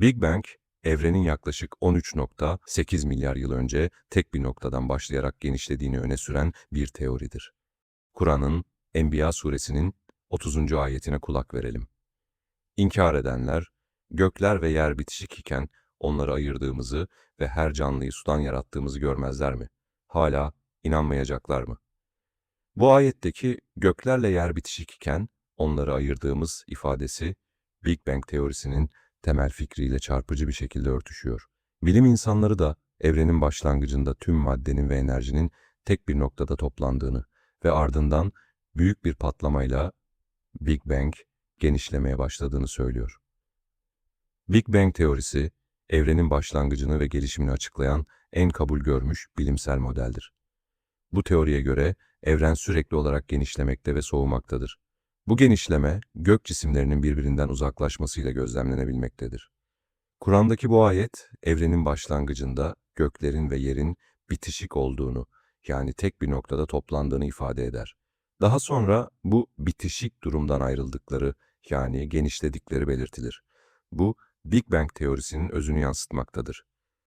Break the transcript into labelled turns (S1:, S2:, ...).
S1: Big Bang, evrenin yaklaşık 13.8 milyar yıl önce tek bir noktadan başlayarak genişlediğini öne süren bir teoridir. Kur'an'ın Enbiya suresinin 30. ayetine kulak verelim. İnkar edenler, gökler ve yer bitişik iken onları ayırdığımızı ve her canlıyı sudan yarattığımızı görmezler mi? Hala inanmayacaklar mı? Bu ayetteki göklerle yer bitişik iken onları ayırdığımız ifadesi Big Bang teorisinin temel fikriyle çarpıcı bir şekilde örtüşüyor. Bilim insanları da evrenin başlangıcında tüm maddenin ve enerjinin tek bir noktada toplandığını ve ardından büyük bir patlamayla Big Bang genişlemeye başladığını söylüyor. Big Bang teorisi, evrenin başlangıcını ve gelişimini açıklayan en kabul görmüş bilimsel modeldir. Bu teoriye göre evren sürekli olarak genişlemekte ve soğumaktadır. Bu genişleme, gök cisimlerinin birbirinden uzaklaşmasıyla gözlemlenebilmektedir. Kur'an'daki bu ayet, evrenin başlangıcında göklerin ve yerin bitişik olduğunu, yani tek bir noktada toplandığını ifade eder. Daha sonra bu bitişik durumdan ayrıldıkları, yani genişledikleri belirtilir. Bu, Big Bang teorisinin özünü yansıtmaktadır.